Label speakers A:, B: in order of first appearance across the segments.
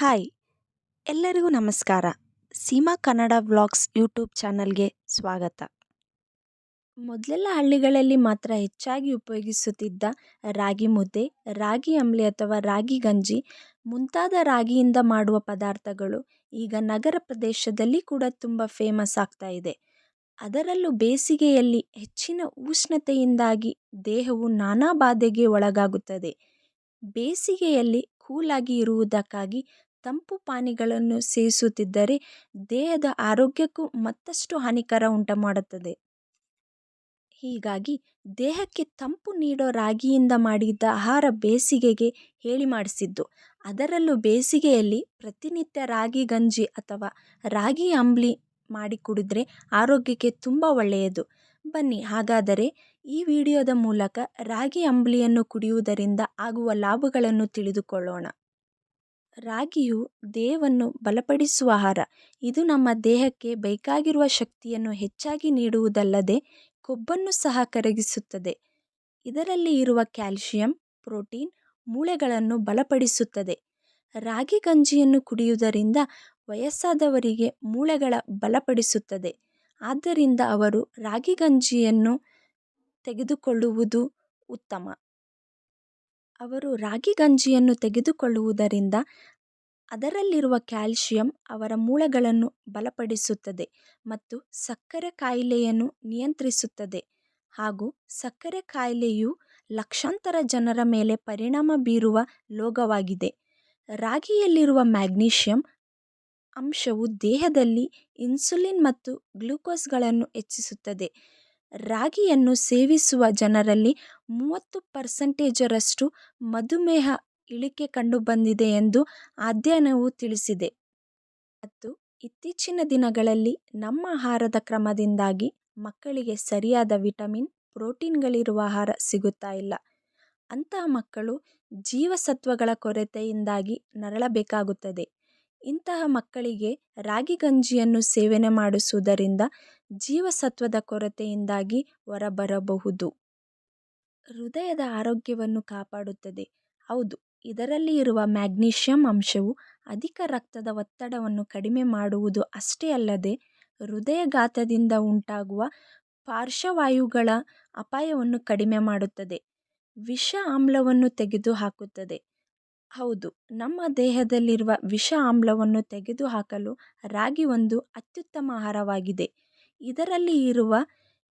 A: Hi, ಎಲ್ಲರಿಗೂ ನಮಸ್ಕಾರ. Seema Kannada vlogs YouTube ಚಾನಲ್ಗೆ ಸ್ವಾಗತ. ಮೊದಲೆಲ್ಲ ಹಳ್ಳಿಗಳಲ್ಲಿ ಮಾತ್ರ ಹೆಚ್ಚಾಗಿ ಉಪಯೋಗಿಸುತ್ತಿದ್ದ ರಾಗಿ ಮುದ್ದೆ, ರಾಗಿ ಅಂಬಲಿ ಅಥವಾ ರಾಗಿ ಗಂಜಿ, ಮುಂತಾದ ರಾಗಿಯಿಂದ ಮಾಡುವ ಪದಾರ್ಥಗಳು ಈಗ ನಗರ ಪ್ರದೇಶದಲ್ಲಿ ಕೂಡ ತುಂಬ ಫೇಮಸ್ ಆಗ್ತಾ ಇದೆ. ಅದರಲ್ಲೂ ಬೇಸಿಗೆಯಲ್ಲಿ ಹೆಚ್ಚಿನ ಉಷ್ಣತೆಯಿಂದಾಗಿ ದೇಹವು ನಾನಾ ಬಾಧೆಗೆ ಒಳಗಾಗುತ್ತದೆ. ಬೇಸಿಗೆಯಲ್ಲಿ ಕೂಲಾಗಿ ಇರುವುದಕ್ಕಾಗಿ ತಂಪು ಪಾನೀಯಗಳನ್ನು ಸೇವಿಸುತ್ತಿದ್ದರೆ ದೇಹದ ಆರೋಗ್ಯಕ್ಕೂ ಮತ್ತಷ್ಟು ಹಾನಿಕರ ಉಂಟು ಮಾಡುತ್ತದೆ ಹೀಗಾಗಿ ದೇಹಕ್ಕೆ ತಂಪು ನೀಡೋ ರಾಗಿಯಿಂದ ಮಾಡಿದ ಆಹಾರ ಬೇಸಿಗೆಗೆ ಹೇಳಿ ಮಾಡಿಸಿದ್ದು. ಅದರಲ್ಲೂ ಬೇಸಿಗೆಯಲ್ಲಿ ಪ್ರತಿನಿತ್ಯ ರಾಗಿ ಗಂಜಿ ಅಥವಾ ರಾಗಿ ಅಂಬ್ಲಿ ಮಾಡಿ ಕುಡಿದ್ರೆ ಆರೋಗ್ಯಕ್ಕೆ ತುಂಬ ಒಳ್ಳೆಯದು. ಬನ್ನಿ, ಹಾಗಾದರೆ ಈ ವಿಡಿಯೋದ ಮೂಲಕ ರಾಗಿ ಅಂಬ್ಲಿಯನ್ನು ಕುಡಿಯುವುದರಿಂದ ಆಗುವ ಲಾಭಗಳನ್ನು ತಿಳಿದುಕೊಳ್ಳೋಣ. ರಾಗಿಯು ದೇಹವನ್ನು ಬಲಪಡಿಸುವ ಆಹಾರ. ಇದು ನಮ್ಮ ದೇಹಕ್ಕೆ ಬೇಕಾಗಿರುವ ಶಕ್ತಿಯನ್ನು ಹೆಚ್ಚಾಗಿ ನೀಡುವುದಲ್ಲದೆ ಕೊಬ್ಬನ್ನು ಸಹ ಕರಗಿಸುತ್ತದೆ. ಇದರಲ್ಲಿ ಇರುವ ಕ್ಯಾಲ್ಶಿಯಂ, ಪ್ರೋಟೀನ್ ಮೂಳೆಗಳನ್ನು ಬಲಪಡಿಸುತ್ತದೆ. ರಾಗಿ ಗಂಜಿಯನ್ನು ಕುಡಿಯುವುದರಿಂದ ವಯಸ್ಸಾದವರಿಗೆ ಮೂಳೆಗಳ ಬಲಪಡಿಸುತ್ತದೆ. ಆದ್ದರಿಂದ ಅವರು ರಾಗಿ ಗಂಜಿಯನ್ನು ತೆಗೆದುಕೊಳ್ಳುವುದು ಉತ್ತಮ. ಅವರು ರಾಗಿ ಗಂಜಿಯನ್ನು ತೆಗೆದುಕೊಳ್ಳುವುದರಿಂದ ಅದರಲ್ಲಿರುವ ಕ್ಯಾಲ್ಶಿಯಂ ಅವರ ಮೂಳೆಗಳನ್ನು ಬಲಪಡಿಸುತ್ತದೆ ಮತ್ತು ಸಕ್ಕರೆ ಕಾಯಿಲೆಯನ್ನು ನಿಯಂತ್ರಿಸುತ್ತದೆ ಹಾಗೂ ಸಕ್ಕರೆ ಕಾಯಿಲೆಯು ಲಕ್ಷಾಂತರ ಜನರ ಮೇಲೆ ಪರಿಣಾಮ ಬೀರುವ ರೋಗವಾಗಿದೆ ರಾಗಿಯಲ್ಲಿರುವ ಮ್ಯಾಗ್ನೀಷಿಯಂ ಅಂಶವು ದೇಹದಲ್ಲಿ ಇನ್ಸುಲಿನ್ ಮತ್ತು ಗ್ಲೂಕೋಸ್ಗಳನ್ನು ಹೆಚ್ಚಿಸುತ್ತದೆ. ರಾಗಿಯನ್ನು ಸೇವಿಸುವ ಜನರಲ್ಲಿ ಮೂವತ್ತು ಪರ್ಸೆಂಟೇಜರಷ್ಟು ಮಧುಮೇಹ ಇಳಿಕೆ ಕಂಡುಬಂದಿದೆ ಎಂದು ಅಧ್ಯಯನವು ತಿಳಿಸಿದೆ. ಮತ್ತು ಇತ್ತೀಚಿನ ದಿನಗಳಲ್ಲಿ ನಮ್ಮ ಆಹಾರದ ಕ್ರಮದಿಂದಾಗಿ ಮಕ್ಕಳಿಗೆ ಸರಿಯಾದ ವಿಟಮಿನ್, ಪ್ರೋಟೀನ್ಗಳಿರುವ ಆಹಾರ ಸಿಗುತ್ತಾ ಇಲ್ಲ. ಅಂತಹ ಮಕ್ಕಳು ಜೀವಸತ್ವಗಳ ಕೊರತೆಯಿಂದಾಗಿ ನರಳಬೇಕಾಗುತ್ತದೆ. ಇಂತಹ ಮಕ್ಕಳಿಗೆ ರಾಗಿ ಗಂಜಿಯನ್ನು ಸೇವನೆ ಮಾಡಿಸುವುದರಿಂದ ಜೀವಸತ್ವದ ಕೊರತೆಯಿಂದಾಗಿ ಹೊರಬರಬಹುದು. ಹೃದಯದ ಆರೋಗ್ಯವನ್ನು ಕಾಪಾಡುತ್ತದೆ. ಹೌದು. ಇದರಲ್ಲಿ ಇರುವ ಮ್ಯಾಗ್ನೀಷಿಯಂ ಅಂಶವು ಅಧಿಕ ರಕ್ತದ ಒತ್ತಡವನ್ನು ಕಡಿಮೆ ಮಾಡುವುದು ಅಷ್ಟೇ ಅಲ್ಲದೆ ಹೃದಯಾಘಾತದಿಂದ ಉಂಟಾಗುವ ಪಾರ್ಶ್ವವಾಯುಗಳ ಅಪಾಯವನ್ನು ಕಡಿಮೆ ಮಾಡುತ್ತದೆ. ವಿಷ ಆಮ್ಲವನ್ನು ತೆಗೆದುಹಾಕುತ್ತದೆ. ಹೌದು, ನಮ್ಮ ದೇಹದಲ್ಲಿರುವ ವಿಷ ಆಮ್ಲವನ್ನು ತೆಗೆದುಹಾಕಲು ರಾಗಿ ಒಂದು ಅತ್ಯುತ್ತಮ ಆಹಾರವಾಗಿದೆ. ಇದರಲ್ಲಿ ಇರುವ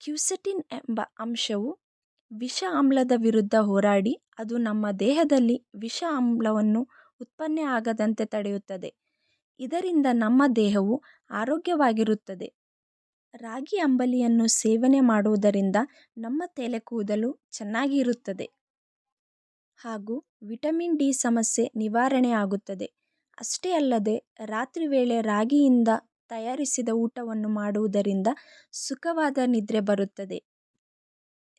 A: ಕ್ಯೂಸೆಟಿನ್ ಎಂಬ ಅಂಶವು ವಿಷ ಆಮ್ಲದ ವಿರುದ್ಧ ಹೋರಾಡಿ, ಅದು ನಮ್ಮ ದೇಹದಲ್ಲಿ ವಿಷ ಆಮ್ಲವನ್ನು ಉತ್ಪನ್ನ ಆಗದಂತೆ ತಡೆಯುತ್ತದೆ. ಇದರಿಂದ ನಮ್ಮ ದೇಹವು ಆರೋಗ್ಯವಾಗಿರುತ್ತದೆ. ರಾಗಿ ಅಂಬಲಿಯನ್ನು ಸೇವನೆ ಮಾಡುವುದರಿಂದ ನಮ್ಮ ತಲೆ ಕೂದಲು ಚೆನ್ನಾಗಿ ಇರುತ್ತದೆ. ಹಾಗೂ ವಿಟಮಿನ್ ಡಿ ಸಮಸ್ಯೆ ನಿವಾರಣೆ ಆಗುತ್ತದೆ. ಅಷ್ಟೇ ಅಲ್ಲದೆ, ರಾತ್ರಿ ವೇಳೆ ರಾಗಿಯಿಂದ ತಯಾರಿಸಿದ ಊಟವನ್ನು ಮಾಡುವುದರಿಂದ ಸುಖವಾದ ನಿದ್ರೆ ಬರುತ್ತದೆ.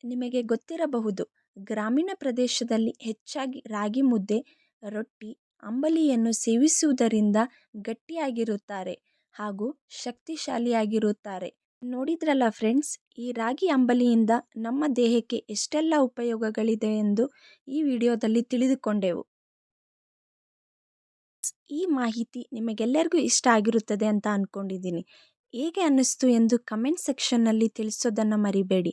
A: ನಿಮಗೆ ಗೊತ್ತಿರಬಹುದು. ಗ್ರಾಮೀಣ ಪ್ರದೇಶದಲ್ಲಿ ಹೆಚ್ಚಾಗಿ ರಾಗಿ ಮುದ್ದೆ, ರೊಟ್ಟಿ, ಅಂಬಲಿಯನ್ನು ಸೇವಿಸುವುದರಿಂದ ಗಟ್ಟಿಯಾಗಿರುತ್ತಾರೆ ಹಾಗೂ ಶಕ್ತಿಶಾಲಿಯಾಗಿರುತ್ತಾರೆ. ನೋಡಿದ್ರಲ್ಲ ಫ್ರೆಂಡ್ಸ್, ಈ ರಾಗಿ ಅಂಬಲಿಯಿಂದ ನಮ್ಮ ದೇಹಕ್ಕೆ ಎಷ್ಟೆಲ್ಲ ಉಪಯೋಗಗಳಿದೆ ಎಂದು ಈ ವಿಡಿಯೋದಲ್ಲಿ ತಿಳಿದುಕೊಂಡೆವು. ಈ ಮಾಹಿತಿ ನಿಮಗೆಲ್ಲರಿಗೂ ಇಷ್ಟ ಆಗಿರುತ್ತದೆ ಅಂತ ಅಂದ್ಕೊಂಡಿದ್ದೀನಿ ಹೇಗೆ ಅನ್ನಿಸ್ತು ಎಂದು ಕಮೆಂಟ್ ಸೆಕ್ಷನ್ನಲ್ಲಿ ತಿಳಿಸೋದನ್ನು ಮರಿಬೇಡಿ.